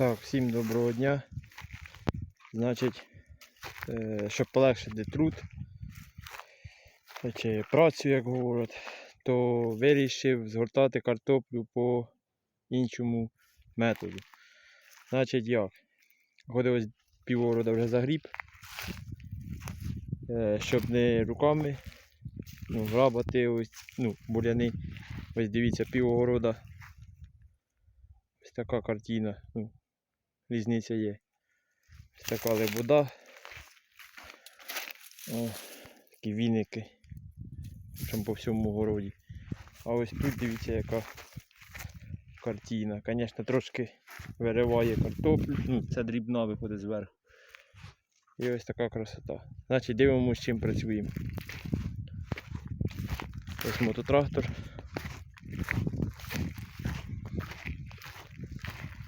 Так, всім доброго дня. Значить, е, щоб полегшити труд чи працю, як говорять, то вирішив згортати картоплю по іншому методу. Значить як? Ходив півгорода вже загріб, е, щоб не руками ну, грабати ось, ну, буряни. Ось дивіться, півгорода. Ось така картина. Ну, різниця є. Така лебуда. О, такі віники. Причому по всьому городі. А ось тут дивіться яка картина. Звісно, трошки вириває картоплю. Ну, це дрібна виходить зверху. І ось така красота. Значить дивимося, чим працюємо. Ось мототрактор.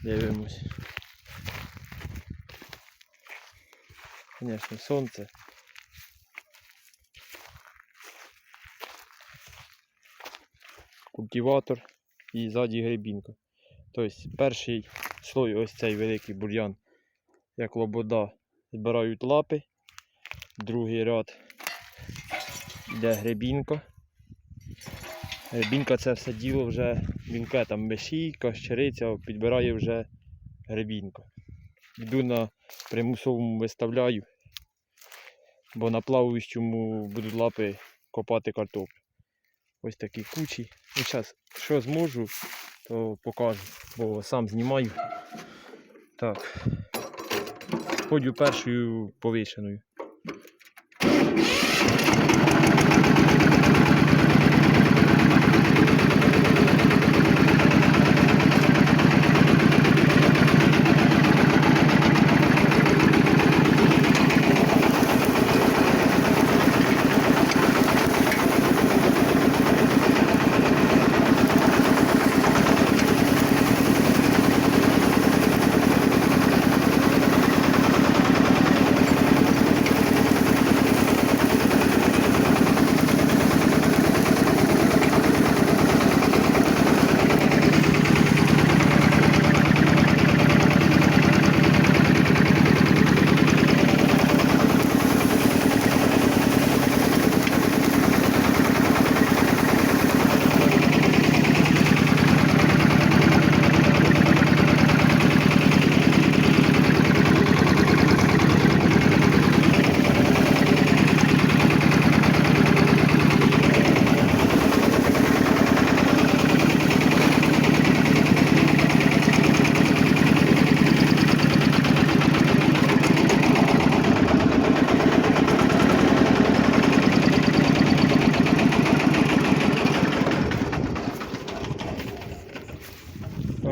Дивимось. Звісно, сонце. Культиватор і ззаді грибінка. Тобто перший слой, ось цей великий бур'ян, як лобода, збирають лапи. Другий ряд йде грибінка. Грибінка це все діло вже вінке там мешійка, щириця, підбирає вже грибінка. Йду на примусовому виставляю, бо на плаваючому будуть лапи копати картоплю. Ось такі кучі. Ну, зараз, що зможу, то покажу, бо сам знімаю. Так. Ходю першою повишеною.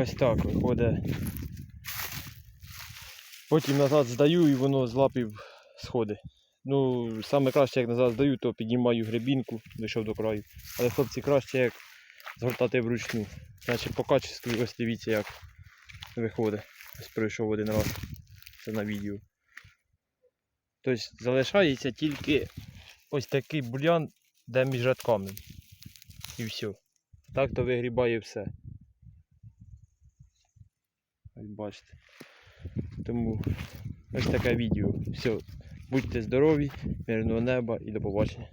Ось так виходить. Потім назад здаю і воно з лапів сходить. Ну, саме краще, як назад здаю, то піднімаю гребінку, дійшов до краю. Але хлопці краще як згортати вручну. Значить по качеству ось дивіться як виходить. Ось пройшов один раз. Це на відео. Тобто залишається тільки ось такий бульян, де між рядками. І все. Так то вигрібає все. Бачите. Тому ось таке відео. Все. Будьте здорові, мирного неба і до побачення.